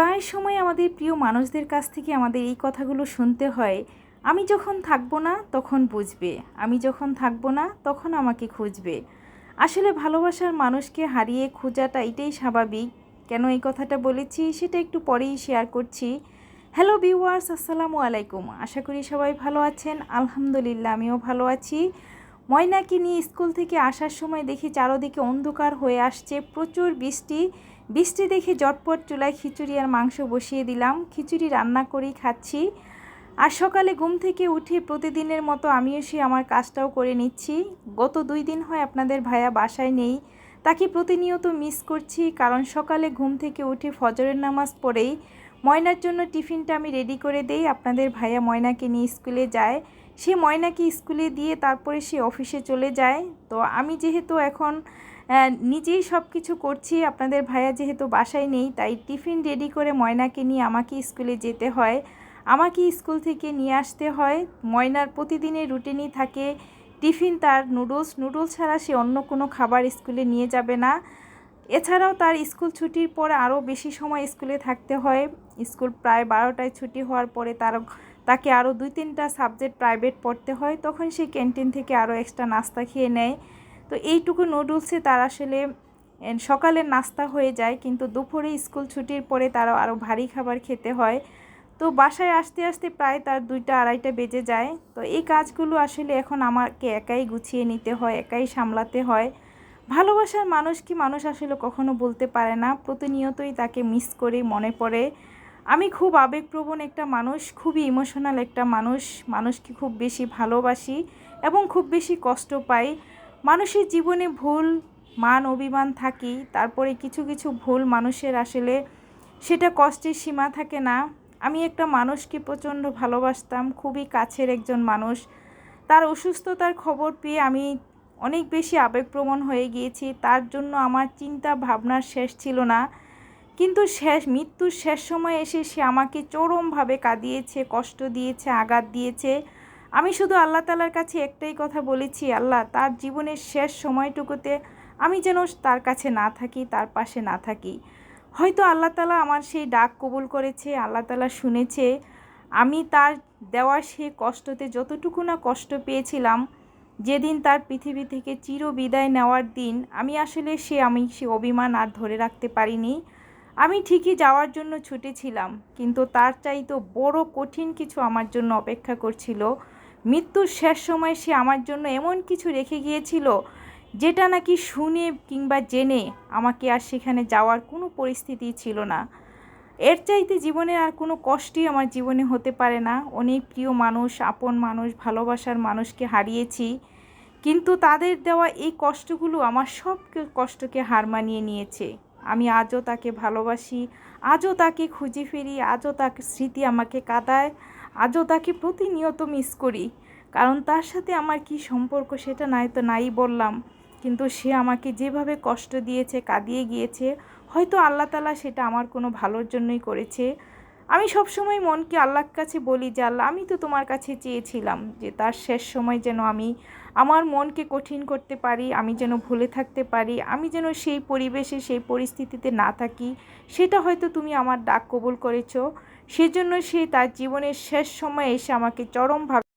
প্রায় সময় আমাদের প্রিয় মানুষদের কাছ থেকে আমাদের এই কথাগুলো শুনতে হয়। আমি যখন থাকব না, তখন বুঝবে। আমি যখন থাকব না, তখন আমাকে খুঁজবে। আসলে ভালোবাসার মানুষকে হারিয়ে খোঁজাটা এটাই স্বাভাবিক। কেন এই কথাটা বলেছি, সেটা একটু পরেই শেয়ার করছি। হ্যালো ভিউয়ার্স আসসালামু আলাইকুম। আশা করি সবাই ভালো আছেন। আলহামদুলিল্লাহ, আমিও ভালো আছি। ময়নাকে নিয়ে স্কুল থেকে আসার সময় দেখি চারোদিকে অন্ধকার হয়ে আসছে, প্রচুর বৃষ্টি। বৃষ্টি দেখে জটপট চুলায় খিচুড়ি আর মাংস বসিয়ে দিলাম। খিচুড়ি রান্না করেই খাচ্ছি। আর সকালে ঘুম থেকে উঠে প্রতিদিনের মতো আমিও সে আমার কাজটাও করে নিচ্ছি। গত দুই দিন হয় আপনাদের ভাইয়া বাসায় নেই। তাকে প্রতিনিয়ত মিস করছি কারণ সকালে ঘুম থেকে উঠে ফজরের নামাজ পড়েই ময়নার জন্য টিফিনটা আমি রেডি করে দেই। আপনাদের ভাইয়া ময়নাকে নিয়ে স্কুলে যায়। সে ময়নাকে স্কুলে দিয়ে তারপরে সে অফিসে চলে যায়। তো আমি যেহেতু এখন নিজেই সব কিছু করছি। আপনাদের ভাইয়া যেহেতু বাসায় নেই, তাই টিফিন রেডি করে ময়নাকে নিয়ে আমাকে স্কুলে যেতে হয়। আমাকে স্কুল থেকে নিয়ে আসতে হয়। ময়নার প্রতিদিনের রুটিনই থাকে। টিফিন তার নুডলস নুডলস ছাড়া সে অন্য কোনো খাবার স্কুলে নিয়ে যাবে না। এছাড়াও তার স্কুল ছুটির পর আরও বেশি সময় স্কুলে থাকতে হয়। স্কুল প্রায় বারোটায় ছুটি হওয়ার পরে তার তাকে আরও দুই তিনটা সাবজেক্ট প্রাইভেট পড়তে হয়। তখন সে ক্যান্টিন থেকে আরও এক্সট্রা নাস্তা খেয়ে নেয়। তো এইটুকু নুডলসে তার আসলে সকালের নাস্তা হয়ে যায়, কিন্তু দুপুরে স্কুল ছুটির পরে তারও আরও ভারী খাবার খেতে হয়। তো বাসায় আসতে আসতে প্রায় তার দুইটা আড়াইটা বেজে যায়। তো এই কাজগুলো আসলে এখন আমাকে একাই গুছিয়ে নিতে হয়, একাই সামলাতে হয়। ভালোবাসার মানুষ কি মানুষ আসলে কখনো বলতে পারে না, প্রতিনিয়তই তাকে মিস করে মনে পড়ে। আমি খুব আবেগপ্রবণ একটা মানুষ, খুবই ইমোশনাল একটা মানুষ। মানুষকে খুব বেশি ভালোবাসি এবং খুব বেশি কষ্ট পাই। মানুষের জীবনে ভুল, মান, অভিমান থাকি তারপরে কিছু কিছু ভুল মানুষের আসলে সেটা কষ্টের সীমা থাকে না। আমি একটা মানুষকে প্রচণ্ড ভালোবাসতাম, খুবই কাছের একজন মানুষ। তার অসুস্থতার খবর পেয়ে আমি অনেক বেশি আবেগপ্রবণ হয়ে গিয়েছি। তার জন্য আমার চিন্তা ভাবনার শেষ ছিল না। কিন্তু শেষ, মৃত্যুর শেষ সময় এসে সে আমাকে চরমভাবে কাঁদিয়েছে, কষ্ট দিয়েছে, আঘাত দিয়েছে। আমি শুধু আল্লাহ তালার কাছে একটাই কথা বলেছি, আল্লাহ তার জীবনের শেষ সময়টুকুতে আমি যেন তার কাছে না থাকি, তার পাশে না থাকি। হয়তো আল্লাহ তালা আমার সেই ডাক কবুল করেছে, আল্লাহ তালা শুনেছে। আমি তার দেওয়া সে কষ্টতে যতটুকু না কষ্ট পেয়েছিলাম, যেদিন তার পৃথিবী থেকে চির বিদায় নেওয়ার দিন, আমি আসলে সে আমি, সে অভিমান আর ধরে রাখতে পারিনি। আমি ঠিকই যাওয়ার জন্য ছুটেছিলাম, কিন্তু তার চাইতো বড় কঠিন কিছু আমার জন্য অপেক্ষা করছিল। মৃত্যুর শেষ সময় সে আমার জন্য এমন কিছু রেখে গিয়েছিল, যেটা নাকি শুনে কিংবা জেনে আমাকে আর সেখানে যাওয়ার কোনো পরিস্থিতি ছিল না। এর চাইতে জীবনের আর কোনো কষ্টই আমার জীবনে হতে পারে না। অনেক প্রিয় মানুষ, আপন মানুষ, ভালোবাসার মানুষকে হারিয়েছি, কিন্তু তাদের দেওয়া এই কষ্টগুলো আমার সব কষ্টকে হার মানিয়ে নিয়েছে। আমি আজও তাকে ভালোবাসি, আজও তাকে খুঁজে ফিরি, আজও তাকে স্মৃতি আমাকে কাঁদায়। আজও তাকে প্রতিনিয়ত মিস করি। কারণ তার সাথে আমার কি সম্পর্ক সেটা নাই তো নাই বললাম। কিন্তু সে আমাকে যেভাবে কষ্ট দিয়েছে, কাঁদিয়ে গিয়েছে, হয়তো আল্লাহ তালা সেটা আমার কোনো ভালোর জন্যই করেছে। আমি সবসময় মনকে আল্লাহর কাছে বলি যে, আল্লাহ, আমি তো তোমার কাছে চেয়েছিলাম যে, তার শেষ সময় যেন আমি আমার মনকে কঠিন করতে পারি, আমি যেন ভুলে থাকতে পারি, আমি যেন সেই পরিবেশে, সেই পরিস্থিতিতে না থাকি। সেটা হয়তো তুমি আমার ডাক কবুল করেছ। সেজন্য সে তার জীবনের শেষ সময়ে এসে আমাকে চরমভাবে